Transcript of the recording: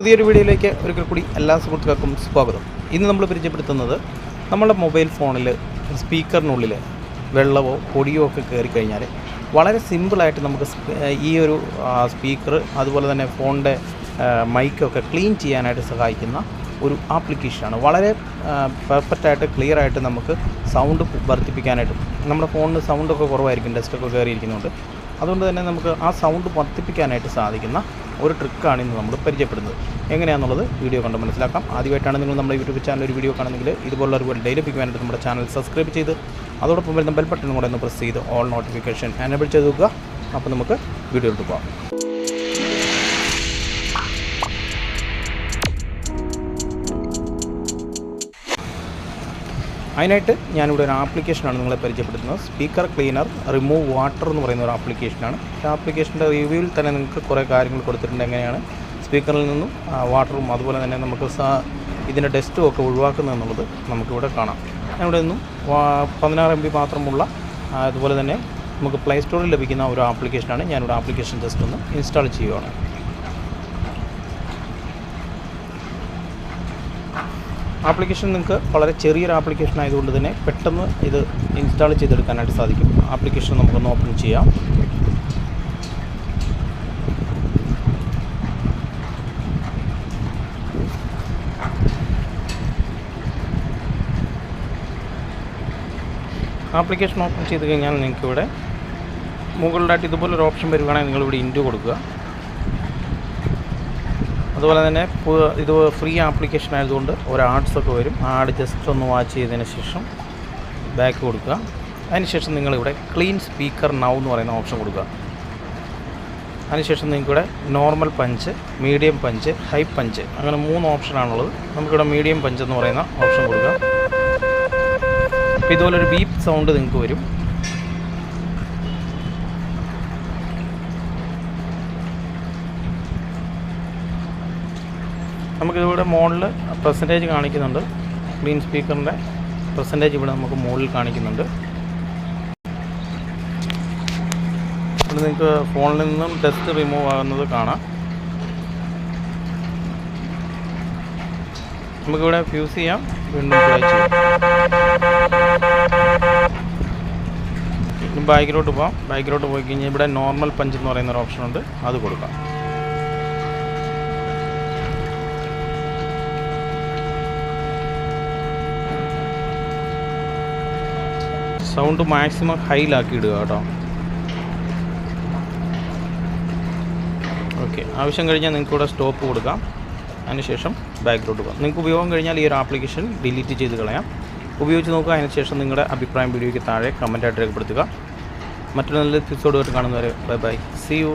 പുതിയൊരു വീഡിയോയിലേക്ക് ഒരിക്കൽ കൂടി എല്ലാ സുഹൃത്തുക്കൾക്കും സ്വാഗതം. ഇന്ന് നമ്മൾ പരിചയപ്പെടുത്തുന്നത് നമ്മുടെ മൊബൈൽ ഫോണിൽ സ്പീക്കറിനുള്ളിൽ വെള്ളമോ പൊടിയോ ഒക്കെ കയറി കഴിഞ്ഞാൽ വളരെ സിമ്പിളായിട്ട് നമുക്ക് ഈ ഒരു സ്പീക്കർ അതുപോലെ തന്നെ ഫോണിന്റെ മൈക്കൊക്കെ ക്ലീൻ ചെയ്യാനായിട്ട് സഹായിക്കുന്ന ഒരു ആപ്ലിക്കേഷനാണ്. വളരെ പെർഫെക്റ്റായിട്ട് ക്ലിയർ ആയിട്ട് നമുക്ക് സൗണ്ട് വർദ്ധിപ്പിക്കാനായിട്ടും നമ്മുടെ ഫോണിന് സൗണ്ടൊക്കെ കുറവായിരിക്കും ഡസ്റ്റൊക്കെ കയറിയിരിക്കുന്നുണ്ട് അതുകൊണ്ട് തന്നെ നമുക്ക് ആ സൗണ്ട് വർദ്ധിപ്പിക്കാനായിട്ട് സാധിക്കുന്ന ഒരു ട്രിക്കാണ് ഇന്ന് നമ്മൾ പരിചയപ്പെടുന്നത്. എങ്ങനെയാണെന്നുള്ളത് വീഡിയോ കണ്ട് മനസ്സിലാക്കാം. ആദ്യമായിട്ടാണ് നിങ്ങൾ നമ്മുടെ യൂട്യൂബ് ചാനൽ ഒരു വീഡിയോ കാണുന്നെങ്കിൽ ഇതുപോലുള്ള ഒരു ഡെയിലി പിക്കുവാനായിട്ട് നമ്മുടെ ചാനൽ സബ്സ്ക്രൈബ് ചെയ്ത് അതോടൊപ്പം വരുന്ന ബെൽ ബട്ടൺ കൂടെ ഒന്ന് പ്രസ് ചെയ്ത് ഓൾ നോട്ടിഫിക്കേഷൻ എനേബിൾ ചെയ്ത് വെക്കുക. അപ്പോൾ നമുക്ക് വീഡിയോ പോകാം. അതിനായിട്ട് ഞാനിവിടെ ഒരു ആപ്ലിക്കേഷനാണ് നിങ്ങളെ പരിചയപ്പെടുത്തുന്നത്. സ്പീക്കർ ക്ലീനർ റിമൂവ് വാട്ടർ എന്ന് പറയുന്ന ഒരു ആപ്ലിക്കേഷനാണ്. ഈ ആപ്ലിക്കേഷന്റെ റിവ്യൂവിൽ തന്നെ നിങ്ങൾക്ക് കുറേ കാര്യങ്ങൾ കൊടുത്തിട്ടുണ്ട്. എങ്ങനെയാണ്? സ്പീക്കറിൽ നിന്നും വാട്ടറും അതുപോലെ തന്നെ നമുക്ക് ഇതിന്റെ ഡസ്റ്റും ഒക്കെ ഒഴിവാക്കുന്നത് എന്നുള്ളത് നമുക്കിവിടെ കാണാം. ഞാനിവിടെ നിന്നും പതിനാറ് എം ബി മാത്രമുള്ള അതുപോലെ തന്നെ നമുക്ക് പ്ലേ സ്റ്റോറിൽ ലഭിക്കുന്ന ഒരു ആപ്ലിക്കേഷനാണ് ഞാനിവിടെ ആപ്ലിക്കേഷൻ ജസ്റ്റ് ഒന്ന് ഇൻസ്റ്റാൾ ചെയ്യുകയാണ് ആപ്ലിക്കേഷൻ നിങ്ങൾക്ക് വളരെ ചെറിയൊരു ആപ്ലിക്കേഷൻ ആയതുകൊണ്ട് തന്നെ പെട്ടെന്ന് ഇത് ഇൻസ്റ്റാൾ ചെയ്തെടുക്കാനായിട്ട് സാധിക്കും. ആപ്ലിക്കേഷൻ നമുക്കൊന്ന് ഓപ്പൺ ചെയ്യാം. ആപ്ലിക്കേഷൻ ഓപ്പൺ ചെയ്ത് കഴിഞ്ഞാൽ നിങ്ങൾക്കിവിടെ മുകളിലായിട്ട് ഇതുപോലൊരു ഓപ്ഷൻ വരികയാണെങ്കിൽ നിങ്ങളിവിടെ ഇന്റു കൊടുക്കുക. അതുപോലെ തന്നെ ഇത് ഫ്രീ ആപ്ലിക്കേഷൻ ആയതുകൊണ്ട് ഒരു ആഡ്സൊക്കെ വരും. ആഡ് ജസ്റ്റ് ഒന്ന് വാച്ച് ചെയ്തതിന് ശേഷം ബാക്ക് കൊടുക്കുക. അതിനുശേഷം നിങ്ങളിവിടെ ക്ലീൻ സ്പീക്കർ നൗ എന്ന് പറയുന്ന ഓപ്ഷൻ കൊടുക്കുക. അതിനുശേഷം നിങ്ങൾക്കിവിടെ normal punch medium punch high punch അങ്ങനെ മൂന്ന് ഓപ്ഷനാണുള്ളത് നമുക്കിവിടെ മീഡിയം പഞ്ച് എന്ന് പറയുന്ന ഓപ്ഷൻ കൊടുക്കുക. ഇതുപോലൊരു ബീപ്പ് സൗണ്ട് നിങ്ങൾക്ക് വരും. നമുക്കിതിവിടെ മുകളിൽ പെർസെന്റേജ് കാണിക്കുന്നുണ്ട്. ക്ലീൻ സ്പീക്കറിന്റെ പെർസെന്റേജ് ഇവിടെ നമുക്ക് മുകളിൽ കാണിക്കുന്നുണ്ട്. ഇവിടെ നിങ്ങൾക്ക് ഫോണിൽ നിന്നും ഡസ്റ്റ് റിമൂവ് ആകുന്നത് കാണാം. നമുക്കിവിടെ ഫ്യൂസ് ചെയ്യാം. വീണ്ടും ബാക്കിലോട്ട് പോകാം ബാക്കിലോട്ട് പോയി കഴിഞ്ഞാൽ ഇവിടെ നോർമൽ പഞ്ച് എന്ന് പറയുന്ന ഒരു ഓപ്ഷൻ ഉണ്ട്. അത് കൊടുക്കാം. സൗണ്ട് മാക്സിമം ഹൈലാക്കി ഇടുക കേട്ടോ. ഓക്കെ ആവശ്യം കഴിഞ്ഞാൽ നിങ്ങൾക്ക് ഇവിടെ സ്റ്റോപ്പ് കൊടുക്കാം. അതിനുശേഷം ബാക്കിലോട്ട് പോകാം. നിങ്ങൾക്ക് ഉപയോഗം കഴിഞ്ഞാൽ ഈ ഒരു ആപ്ലിക്കേഷൻ ഡിലീറ്റ് ചെയ്ത് കളയാം. ഉപയോഗിച്ച് നോക്കുക അതിനുശേഷം നിങ്ങളുടെ അഭിപ്രായം വീഡിയോയ്ക്ക് താഴെ കമന്റായിട്ട് രേഖപ്പെടുത്തുക. മറ്റൊരു നല്ല എപ്പിസോഡ് വരെ കാണുന്നവരെ ബൈ ബൈ സി യു